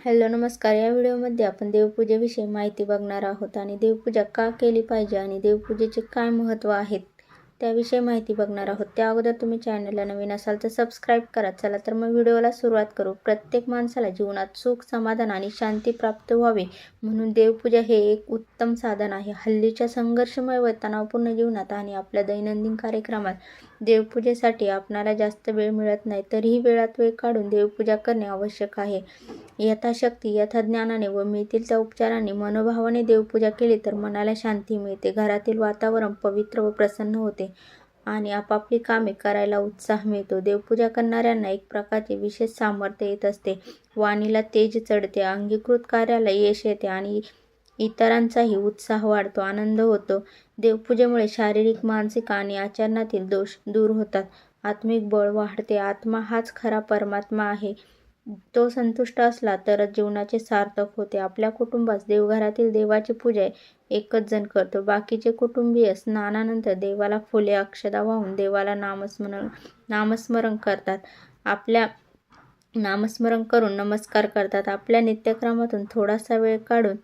Hello नमस्कार. या व्हिडिओमध्ये आपण देवपूजेविषयी माहिती बघणार आहोत आणि देवपूजा का केली पाहिजे आणि देवपूजेचे काय महत्त्व आहेत त्याविषयी माहिती बघणार आहोत. त्या अगोदर तुम्ही चॅनलला नवीन असाल तर सबस्क्राईब करा. चला तर मग व्हिडिओला सुरुवात करू. प्रत्येक माणसाला जीवनात सुख समाधान आणि शांती प्राप्त व्हावी म्हणून देवपूजा हे एक उत्तम साधन आहे. हल्लीच्या संघर्षमय व तणावपूर्ण जीवनात आणि आपल्या दैनंदिन कार्यक्रमात देवपूजेसाठी आपणाला जास्त वेळ मिळत नाही. तरीही वेळात वेळ काढून देवपूजा करणे आवश्यक आहे. यथाशक्ती यथाज्ञानाने व मिळतील त्या उपचारांनी मनोभावाने देवपूजा केली तर मनाला शांती मिळते. घरातील वातावरण पवित्र व प्रसन्न होते आणि आपापली कामे करायला उत्साह मिळतो. देवपूजा करणाऱ्यांना एक प्रकारचे विशेष सामर्थ्य येत असते. वाणीला तेज चढते अंगीकृत कार्याला यश येते आणि इतरांचाही उत्साह वाढतो आनंद होतो. देवपूजेमुळे शारीरिक मानसिक आणि आचरणातील दोष दूर होतात. आत्मिक बळ वाढते. आत्मा हाच खरा परमात्मा आहे. तो संतुष्ट असला तरच जीवनाचे सार्थक होते. आपल्या कुटुंबास देवघरातील देवाची पूजा एकच जण करतो. बाकीचे कुटुंबीय स्नानानंतर देवाला फुले अक्षदा वाहून देवाला नामस्मरण नामस्मरण करतात. आपल्या नामस्मरण करून नमस्कार करतात. आपल्या नित्यक्रमातून थोडासा वेळ काढून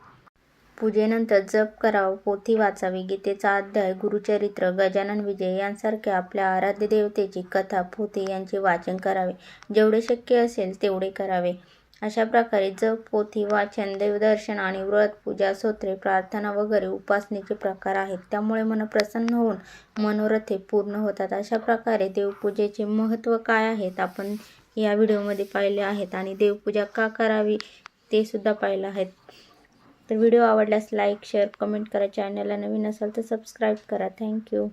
पूजेनंतर जप करावं पोथी वाचावी गीतेचा अध्याय गुरुचरित्र गजानन विजय यांसारख्या आपल्या आराध्य देवतेची कथा पोथी यांचे वाचन करावे. जेवढे शक्य असेल तेवढे करावे. अशा प्रकारे जप पोथी वाचन देवदर्शन आणि व्रत पूजा सोत्रे प्रार्थना वगैरे उपासनेचे प्रकार आहेत. त्यामुळे मन प्रसन्न होऊन मनोरथे पूर्ण होतात. अशा प्रकारे देवपूजेचे महत्त्व काय आहेत आपण या व्हिडिओमध्ये पाहिले आहेत आणि देवपूजा का करावी ते सुद्धा पाहिलं आहेत. तर व्हिडिओ आवडल्यास लाईक शेअर कमेंट करा. चॅनलला नवीन असाल तर सबस्क्राईब करा. थँक्यू.